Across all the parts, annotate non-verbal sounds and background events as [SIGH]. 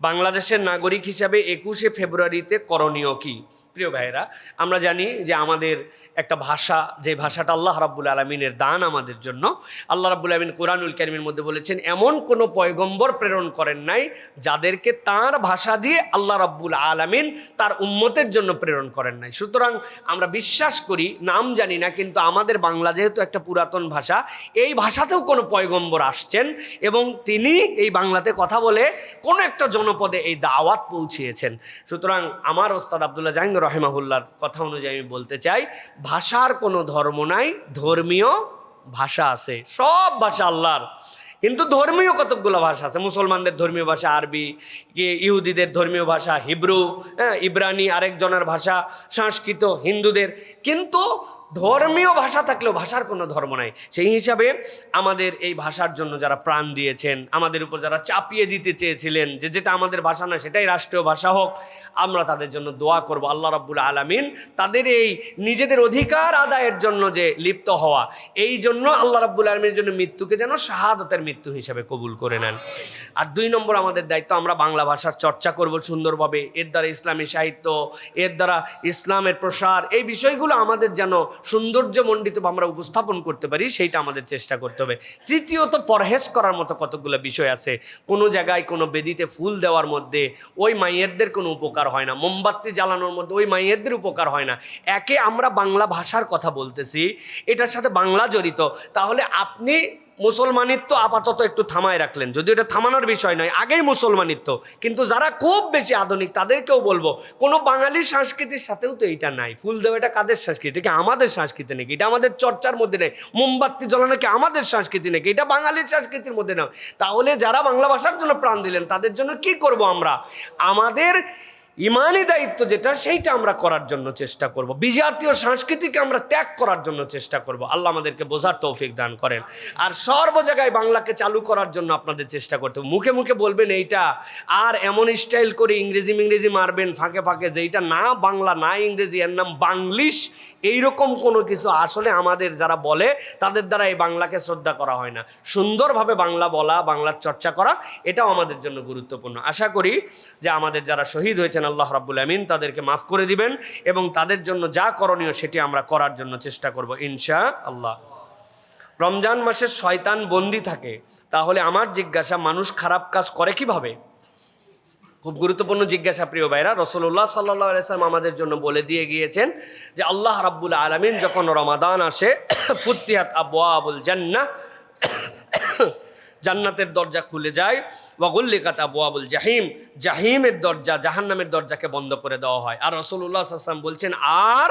বাংলাদেশের নাগরিক হিসাবে একুশে ফেব্রুয়ারিতে করণীয় কি? প্রিয় ভাইয়েরা, আমরা জানি যে আমাদের একটা ভাষা, যে ভাষাটা আল্লাহ রাব্বুল আলমিনের দান আমাদের জন্য। আল্লাহ রাব্বুল আলমিন কোরআনুল কারিমের মধ্যে বলেছেন, এমন কোনো পয়গম্বর প্রেরণ করেন নাই যাদেরকে তার ভাষা দিয়ে আল্লাহ রাব্বুল আলমিন তার উম্মতের জন্য প্রেরণ করেন নাই। সুতরাং আমরা বিশ্বাস করি, নাম জানি না, কিন্তু আমাদের বাংলা যেহেতু একটা পুরাতন ভাষা, এই ভাষাতেও কোনো পয়গম্বর আসছেন এবং তিনি এই বাংলাতে কথা বলে কোনো একটা জনপদে এই দাওয়াত পৌঁছিয়েছেন। সুতরাং আমার ওস্তাদ আবদুল্লাহ জাহাঙ্গীর রহেমাহুল্লার কথা অনুযায়ী আমি বলতে চাই, ভাষার কোনো ধর্ম নাই, ধর্মীয় ভাষা আছে, সব ভাষা আল্লাহর। কিন্তু ধর্মীয় কতকগুলো ভাষা আছে? মুসলমানদের ধর্মীয় ভাষা আরবি ইহুদিদের ধর্মীয় ভাষা হিব্রু হ্যাঁ ইব্রানি আরেকজনের ভাষা, সংস্কৃত হিন্দুদের। কিন্তু ধর্মীয় ভাষা থাকলেও ভাষার কোনো ধর্ম নাই। সেই হিসাবে আমাদের এই ভাষার জন্য যারা প্রাণ দিয়েছেন, আমাদের উপর যারা চাপিয়ে দিতে চেয়েছিলেন যে যেটা আমাদের ভাষা না সেটাই রাষ্ট্রীয় ভাষা হোক, আমরা তাদের জন্য দোয়া করব। আল্লাহ রাব্বুল আলামিন তাদের এই নিজেদের অধিকার আদায়ের জন্য যে লিপ্ত হওয়া, এই জন্য আল্লাহ রাব্বুল আলমীর জন্য মৃত্যুকে যেন শাহাদতের মৃত্যু হিসাবে কবুল করে নেন। আর দুই নম্বর আমাদের দায়িত্ব, আমরা বাংলা ভাষার চর্চা করব সুন্দরভাবে। এর দ্বারা ইসলামী সাহিত্য, এর দ্বারা ইসলামের প্রসার, এই বিষয়গুলো আমাদের যেন সৌন্দর্যমণ্ডিত আমরা উপস্থাপন করতে পারি, সেইটা আমাদের চেষ্টা করতে হবে। তৃতীয়ত, পরহেজ করার মতো কতগুলো বিষয় আছে। কোনো জায়গায় কোনো বেদিতে ফুল দেওয়ার মধ্যে ওই মাইয়েরদের কোনো উপকার হয় না। মোমবাতি জ্বালানোর মধ্যে ওই মাইয়েরদের উপকার হয় না। একে আমরা বাংলা ভাষার কথা বলতেছি, এটার সাথে বাংলা জড়িত। তাহলে আপনি মুসলমানিত্ব আপাতত একটু থামায় রাখলেন। যদি এটা থামানোর বিষয় নয়, আগেই মুসলমানিত্ব। কিন্তু যারা খুব বেশি আধুনিক, তাদেরকেও বলব, কোনো বাঙালির সংস্কৃতির সাথেও তো এইটা নাই। ফুল দেওয়া এটা কাদের সংস্কৃতি এটা কি আমাদের সংস্কৃতি নাকি? এটা আমাদের চর্চার মধ্যে নেই। মোমবাতি জ্বলানো কি আমাদের সংস্কৃতি নাকি? এটা বাঙালির সংস্কৃতির মধ্যে নয় তাহলে যারা বাংলা ভাষার জন্য প্রাণ দিলেন, তাদের জন্য কি করব আমরা? আমাদের ইমানি দায়িত্ব যেটা, সেইটা আমরা করার জন্য চেষ্টা করব। বিজাতীয় সংস্কৃতিকে আমরা ত্যাগ করার জন্য চেষ্টা করব। আল্লাহ আমাদেরকে বোঝার তৌফিক দান করেন। আর সর্ব জায়গায় বাংলাকে চালু করার জন্য আপনাদের চেষ্টা করতে মুখে মুখে বলবেন এইটা, আর এমন স্টাইল করে ইংরেজি ইংরেজি মারবেন ফাঁকে ফাঁকে যে এইটা না বাংলা, না ইংরেজি, এর নাম বাংলিশ, এইরকম কোনো কিছু আসলে আমাদের যারা বলে, তাদের দ্বারা এই বাংলাকে শ্রদ্ধা করা হয় না। সুন্দরভাবে বাংলা বলা, বাংলার চর্চা করা, এটাও আমাদের জন্য গুরুত্বপূর্ণ। আশা করি যে আমাদের যারা শহীদ হয়েছেন আল্লাহ রাব্বুল আমিন তাদেরকে মাফ করে দিবেন এবং তাদের জন্য যা করণীয় সেটি আমরা করার জন্য চেষ্টা করব ইনশা আল্লাহ রমজান মাসে শয়তান বন্দি থাকে, তাহলে আমার জিজ্ঞাসা, মানুষ খারাপ কাজ করে কীভাবে? খুব গুরুত্বপূর্ণ জিজ্ঞাসা প্রিয় ভাইরা রসল্লাহ সাল্লাহ আলাইসালাম আমাদের জন্য বলে দিয়ে গিয়েছেন যে আল্লাহ রাব্বুল আলমিন যখন রমাদান আসে [COUGHS] ফুত্তিহাত আবু আবুল জান্না [COUGHS] জান্নাতের দরজা খুলে যায় ওয়াগুল্লিকাত আবু আবুল জাহিম, জাহিমের দরজা, জাহান্নামের দরজাকে বন্ধ করে দেওয়া হয়। আর রসুল্লাহ আসলাম বলছেন, আর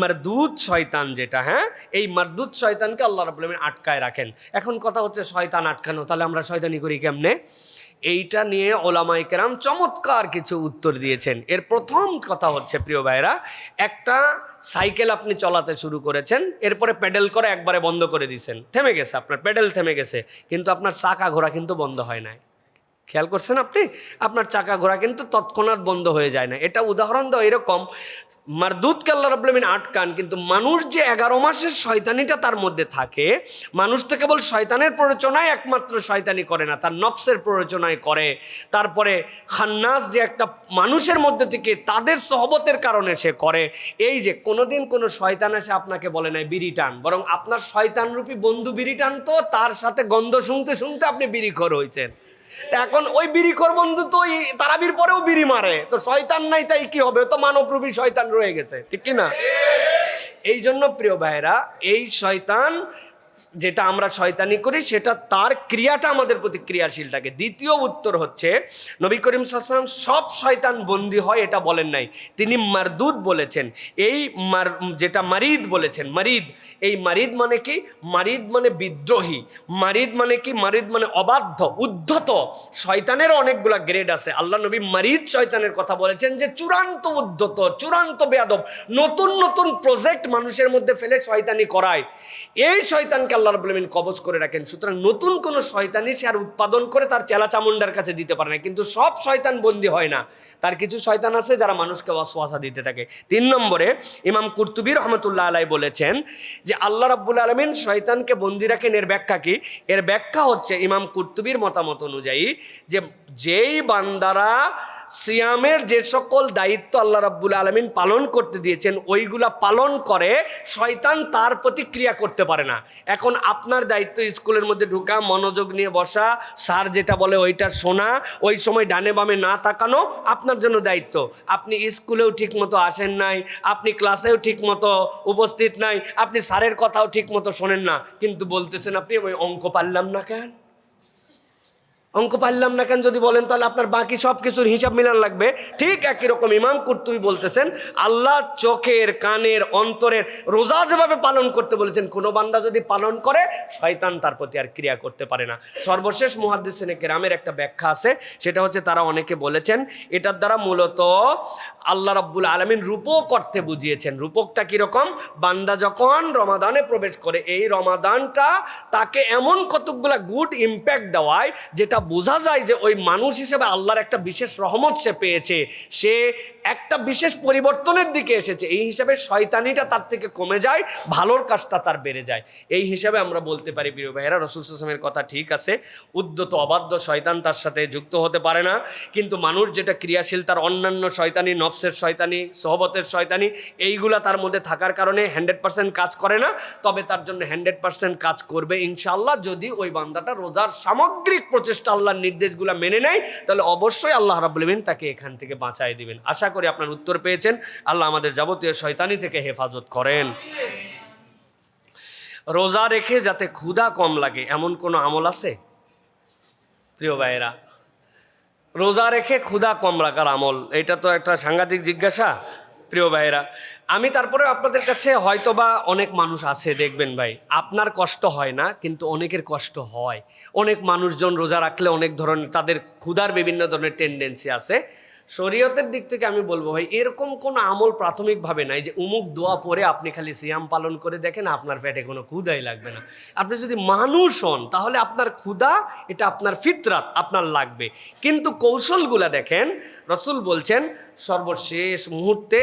মারদুত শয়তান যেটা হ্যাঁ এই মারদুত শয়তানকে আল্লাহ রাবুল আলমিন আটকায় রাখেন। এখন কথা হচ্ছে শয়তান আটকানো, তাহলে আমরা শয়তানি করি কেমনে? এইটা নিয়ে ওলামাই কেরাম চমৎকার কিছু উত্তর দিয়েছেন। এর প্রথম কথা হচ্ছে, প্রিয় ভাইরা একটা সাইকেল আপনি চলাতে শুরু করেছেন, এরপরে প্যাডেল করে একবারে বন্ধ করে দিয়েছেন। থেমে গেছে, আপনার প্যাডেল থেমে গেছে, কিন্তু আপনার চাকা ঘোরা কিন্তু বন্ধ হয় নাই। খেয়াল করছেন আপনি? আপনার চাকা ঘোরা কিন্তু তৎক্ষণাৎ বন্ধ হয়ে যায় না। এটা উদাহরণ দাও এরকম, মারদুদকে আল্লাহ রবুল্লামিন আটকান, কিন্তু মানুষ যে এগারো মাসের শয়তানিটা তার মধ্যে থাকে, মানুষ তো কেবল শয়তানের প্ররোচনায় একমাত্র শয়তানি করে না, তার নফসের প্ররোচনায় করে। তারপরে খান্নাস যে একটা মানুষের মধ্যে থেকে তাদের সহবতের কারণে সে করে। এই যে কোনোদিন কোনো শয়তান এসে আপনাকে বলে নাই, বিড়ি টান, বরং আপনার শয়তানরূপী বন্ধু বিড়ি টান তো তার সাথে গন্ধ শুনতে শুনতে আপনি বিড়িখর হয়েছেন। এখন ওই বিড়ি কর বন্ধু তো তারাবির পরেও বিড়ি মারে। তো শয়তান নাই তাই কি হবে? তো মানবরূপী শয়তান রয়ে গেছে। ঠিক কি না? এই জন্য প্রিয় ভাইরা এই শয়তান যেটা আমরা শয়তানি করি, সেটা তার ক্রিয়াটা আমাদের প্রতি ক্রিয়াশীল থাকে। দ্বিতীয় উত্তর হচ্ছে, নবী করিম সাল্লাম সব শয়তান বন্দি হয়, এটা বলেন নাই। তিনি মারদুদ বলেছেন। এই মার, যেটা মারিদ বলেছেন, মারিদ, এই মারিদ মানে কি? মারিদ মানে বিদ্রোহী। মারিদ মানে কি? মারিদ মানে অবাধ্য, উদ্ধত। শয়তানের অনেকগুলা গ্রেড আছে। আল্লাহ নবী মারিদ শয়তানের কথা বলেছেন যে, চূড়ান্ত উদ্ধত, চূড়ান্ত বেয়াদব, নতুন নতুন প্রজেক্ট মানুষের মধ্যে ফেলে শয়তানি করায়। এই শয়তানকে শয়তানকে আল্লাহ রাব্বুল আলামিন কবজ করে রাখেন। সুতরাং নতুন কোনো শয়তানি সে আর উৎপাদন করে তার চেলা চামুন্ডার কাছে দিতে পারে না। কিন্তু সব শয়তান বন্দী হয় না। তার কিছু শয়তান আছে যারা মানুষকে ওয়াসওয়াসা দিতে থাকে। তিন নম্বরে ইমাম কুর্তুবী রহমতুল্লাহ আলাই বলেছেন যে, আল্লাহ রাব্বুল আলমিন শয়তানকে বন্দি রাখেন। এর ব্যাখ্যা কি? এর ব্যাখ্যা হচ্ছে ইমাম কুর্তুবীর মতামত অনুযায়ী যে, যেই বান্দারা সিয়ামের যে সকল দায়িত্ব আল্লাহ রাব্বুল আলমিন পালন করতে দিয়েছেন, ওইগুলা পালন করে শয়তান তার প্রতিক্রিয়া করতে পারে না। এখন আপনার দায়িত্ব স্কুলের মধ্যে ঢুকা, মনোযোগ নিয়ে বসা, স্যার যেটা বলে ওইটা শোনা, ওই সময় ডানে বামে না তাকানো আপনার জন্য দায়িত্ব। আপনি স্কুলেও ঠিক মতো আসেন নাই, আপনি ক্লাসেও ঠিক মতো উপস্থিত নাই, আপনি স্যারের কথাও ঠিক মতো শোনেন না, কিন্তু বলতেছেন, আপনি ওই অঙ্ক পারলাম না কেন? অঙ্ক পারলাম না কেন যদি বলেন, তাহলে আপনার বাকি সব কিছুর হিসাব মিলান লাগবে। ঠিক একই রকম ইমাম কুর্তুবি বলতেছেন, আল্লাহ চোখের, কানের, অন্তরের রোজা যেভাবে পালন করতে বলেছেন, কোনো বান্দা যদি পালন করে, শয়তান তার প্রতি আর ক্রিয়া করতে পারে না। সর্বশেষ মুহাদ্দিসিনে গ্রামের একটা ব্যাখ্যা আছে, সেটা হচ্ছে তারা অনেকে বলেছেন, এটার দ্বারা মূলত আল্লাহ রাব্বুল আলমিন রূপক অর্থে বুঝিয়েছেন। রূপকটা কীরকম বান্দা যখন রমাদানে প্রবেশ করে, এই রমাদানটা তাকে এমন কতকগুলা গুড ইম্প্যাক্ট দেওয়ায়, যেটা বোঝা যায় যে ওই মানুষ হিসেবে আল্লাহর একটা বিশেষ রহমত সে পেয়েছে। সে একটা বিশেষ পরিবর্তনের দিকে এসেছে। এই হিসাবে শয়তানিটা তার থেকে কমে যায়, ভালোর কাজটা তার বেড়ে যায়। এই হিসাবে আমরা বলতে পারি, প্রিয় ভাইয়েরা, রসুল সাসমের কথা ঠিক আছে। উদ্যত অবাধ্য শয়তান তার সাথে যুক্ত হতে পারে না। কিন্তু মানুষ যেটা ক্রিয়াশীল, তার অন্যান্য শয়তানি, নফসের শয়তানি, সহবতের শয়তানি, এইগুলা তার মধ্যে থাকার কারণে হান্ড্রেড পার্সেন্ট কাজ করে না। তবে তার জন্য হান্ড্রেড পার্সেন্ট কাজ করবে ইনশাল্লাহ যদি ওই বান্দাটা রোজার সামগ্রিক প্রচেষ্টা, আল্লাহর নির্দেশগুলো মেনে নেয়, তাহলে অবশ্যই আল্লাহ রাবুল তাকে এখান থেকে বাঁচাই দিবেন। আশা করি আপনার উত্তর পেয়েছেন। আল্লাহ আমাদের যাবতীয় শয়তানি থেকে হেফাজত করেন। রোজা রেখে যাতে ক্ষুধা কম লাগে, এমন কোনো আমল আছে? প্রিয় ভাইয়েরা, রোজা রেখে ক্ষুধা কম রাখার আমল, এটা তো একটা সাংঘাতিক জিজ্ঞাসা। প্রিয় ভাইয়েরা, আমি তারপরে আপনাদের কাছে হয়তোবা অনেক মানুষ আছে, দেখবেন ভাই। আপনার কষ্ট হয় না, কিন্তু অনেকের কষ্ট হয়। অনেক মানুষজন রোজা রাখলে অনেক ধরনের, তাদের ক্ষুধার বিভিন্ন ধরনের টেন্ডেন্সি আছে। শরীয়তের দিক থেকে আমি বলব ভাই, এরকম কোনো আমল প্রাথমিকভাবে নাই যে উমুক দোয়া পরে আপনি খালি সিয়াম পালন করে দেখেন আপনার পেটে কোনো ক্ষুধাই লাগবে না। আপনি যদি মানুষ হন, তাহলে আপনার ক্ষুধা, এটা আপনার ফিতরাত, আপনার লাগবে। কিন্তু কৌশলগুলা দেখেন, রসুল বলছেন, সর্বশেষ মুহূর্তে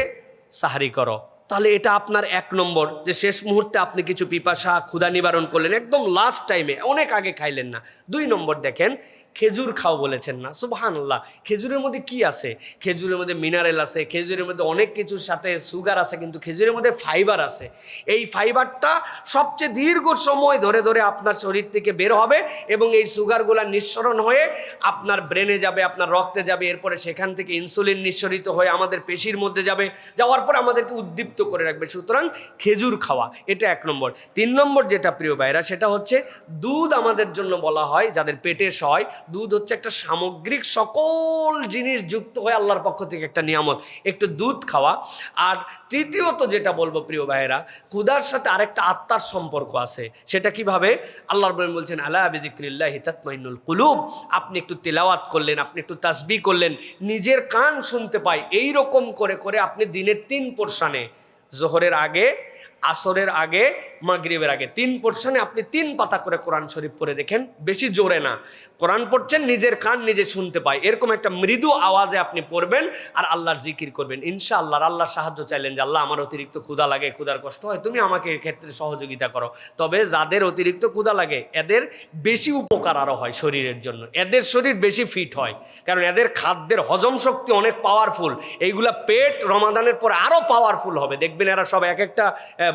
সাহারি করো। তাহলে এটা আপনার এক নম্বর, যে শেষ মুহূর্তে আপনি কিছু পিপাসা, ক্ষুধা নিবারণ করলেন, একদম লাস্ট টাইমে অনেক আগে খাইলেন না। দুই নম্বর দেখেন খেজুর খাও বলেছেন না। সুবাহান আল্লাহ খেজুরের মধ্যে কি আছে? খেজুরের মধ্যে মিনারেল আছে, খেজুরের মধ্যে অনেক কিছুর সাথে সুগার আছে, কিন্তু খেজুরের মধ্যে ফাইবার আছে। এই ফাইবারটা সবচেয়ে দীর্ঘ সময় ধরে ধরে আপনার শরীর থেকে বের হবে এবং এই সুগারগুলো নিঃসরণ হয়ে আপনার ব্রেনে যাবে, আপনার রক্তে যাবে, এরপরে সেখান থেকে ইনসুলিন নিঃসরিত হয়ে আমাদের পেশির মধ্যে যাবে, যাওয়ার পর আমাদেরকে উদ্দীপ্ত করে রাখবে। সুতরাং খেজুর খাওয়া, এটা এক নম্বর। তিন নম্বর যেটা প্রিয় ভাইরা সেটা হচ্ছে দুধ আমাদের জন্য বলা হয়, যাদের পেটে সয় দুধ হচ্ছে একটা সামগ্রিক সকল জিনিস যুক্ত হয়ে আল্লাহর পক্ষ থেকে একটা নিয়ামত। একটু দুধ খাওয়া। আর তৃতীয়ত যেটা বলব প্রিয় ভাইয়েরা, ক্ষুধার সাথে আরেকটা আত্মার সম্পর্ক আছে। সেটা কীভাবে? আল্লাহর রবীন্দ্র বলছেন আল্লাহ আবিজিক্রিল্লাহ হিতাতমাইনুল কুলুব। আপনি একটু তেলাওয়াত করলেন, আপনি একটু তাসবি করলেন, নিজের কান শুনতে পাই। এই রকম করে করে আপনি দিনের তিন পোর্শানে, জোহরের আগে, আসরের আগে, মাগরিবের আগে, তিন পোর্শনে আপনি তিন পাতা করে কোরআন শরীফ পড়ে দেখেন, বেশি জোরে না। কোরআন পড়ছেন, নিজের কান নিজে শুনতে পায়। এরকম একটা মৃদু আওয়াজে আপনি পড়বেন আর আল্লাহর জিকির করবেন। ইনশা আল্লাহর আল্লাহর সাহায্য চাইলেন যে, আল্লাহ আমার অতিরিক্ত ক্ষুধা লাগে ক্ষুদার কষ্ট হয়, তুমি আমাকে ক্ষেত্রে সহযোগিতা করো। তবে যাদের অতিরিক্ত ক্ষুদা লাগে, এদের বেশি উপকার আরও হয় শরীরের জন্য। এদের শরীর বেশি ফিট হয়, কারণ এদের খাদ্যের হজম শক্তি অনেক পাওয়ারফুল এইগুলা পেট রমাদানের পর আরও পাওয়ারফুল হবে। দেখবেন এরা সব এক একটা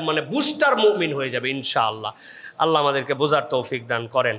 মানে বুস্টার মুমিন হয়ে যাবে, ইনশাআল্লাহ। আল্লাহ আমাদেরকে বোঝার তৌফিক দান করেন।